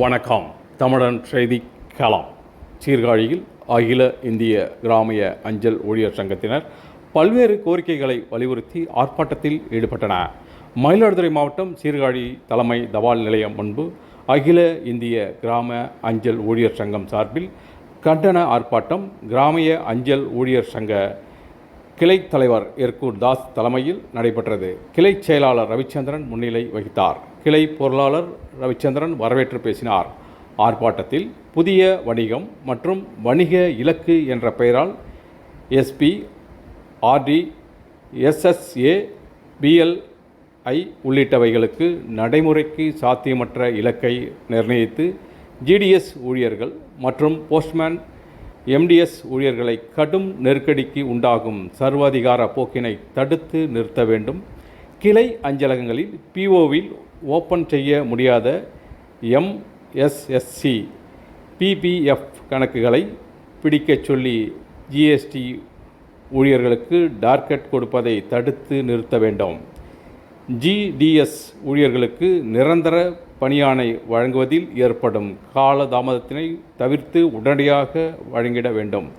வணக்கம். தமிழன் செய்தி களம். சீர்காழியில் அகில இந்திய கிராமிய அஞ்சல் ஊழியர் சங்கத்தினர் பல்வேறு கோரிக்கைகளை வலியுறுத்தி ஆர்ப்பாட்டத்தில் ஈடுபட்டனர் மயிலாடுதுறை மாவட்டம் சீர்காழி தலைமை தபால் நிலையம் முன்பு அகில இந்திய கிராம அஞ்சல் ஊழியர் சங்கம் சார்பில் கண்டன ஆர்ப்பாட்டம் கிராமிய அஞ்சல் ஊழியர் சங்க கிளை தலைவர் எர்கூர் தாஸ் தலைமையில் நடைபெற்றது. கிளை செயலாளர் ரவிச்சந்திரன் முன்னிலை வகித்தார். கிளை பொருளாளர் ரவிச்சந்திரன் வரவேற்று பேசினார். ஆர்ப்பாட்டத்தில் புதிய வணிகம் மற்றும் வணிக இலக்கு என்ற பெயரால் எஸ்பி ஆர்டி எஸ்எஸ்ஏ பிஎல்ஐ உள்ளிட்டவைகளுக்கு நடைமுறைக்கு சாத்தியமற்ற இலக்கை நிர்ணயித்து ஜிடிஎஸ் ஊழியர்கள் மற்றும் போஸ்ட்மேன் எம்டிஎஸ் ஊழியர்களை கடும் நெருக்கடிக்கு உண்டாகும் சர்வாதிகார போக்கினை தடுத்து நிறுத்த வேண்டும். கிளை அஞ்சலகங்களில் பிஓவில் ஓப்பன் செய்ய முடியாத எம்எஸ்எஸ்சி பிபிஎஃப் கணக்குகளை பிடிக்கச் சொல்லி ஜிஎஸ்டி ஊழியர்களுக்கு டார்கெட் கொடுப்பதை தடுத்து நிறுத்த வேண்டும். ஜிடிஎஸ் ஊழியர்களுக்கு நிரந்தர பணியாணை வழங்குவதில் ஏற்படும் காலதாமதத்தினை தவிர்த்து உடனடியாக வழங்கிட வேண்டும்.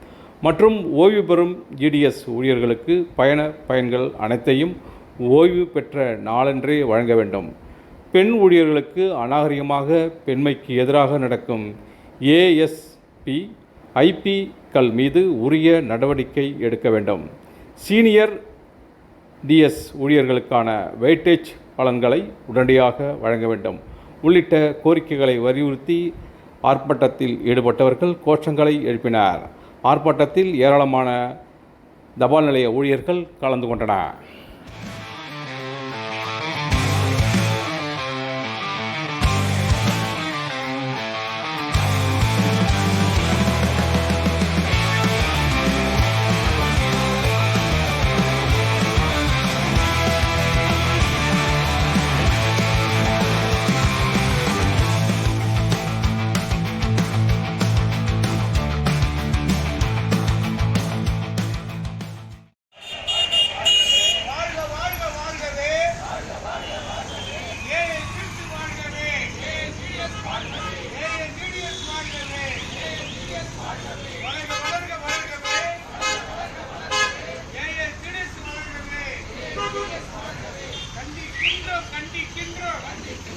மற்றும் ஓய்வு பெறும் ஜிடிஎஸ் ஊழியர்களுக்கு பயண பயன்கள் அனைத்தையும் ஓய்வு பெற்ற நாளன்றே வழங்க வேண்டும். பெண் ஊழியர்களுக்கு அநாகரிகமாக பெண்மைக்கு எதிராக நடக்கும் ஏஎஸ்பி ஐபிக்கள் மீது உரிய நடவடிக்கை எடுக்க வேண்டும். சீனியர் டிஎஸ் ஊழியர்களுக்கான வெயிட்டேஜ் பலன்களை உடனடியாக வழங்க வேண்டும். உள்ளிட்ட கோரிக்கைகளை வலியுறுத்தி ஆர்ப்பாட்டத்தில் ஈடுபட்டவர்கள் கோஷங்களை எழுப்பினர். ஆர்ப்பாட்டத்தில் ஏராளமான தபால் நிலைய ஊழியர்கள் கலந்து கொண்டனர்.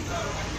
Thank you.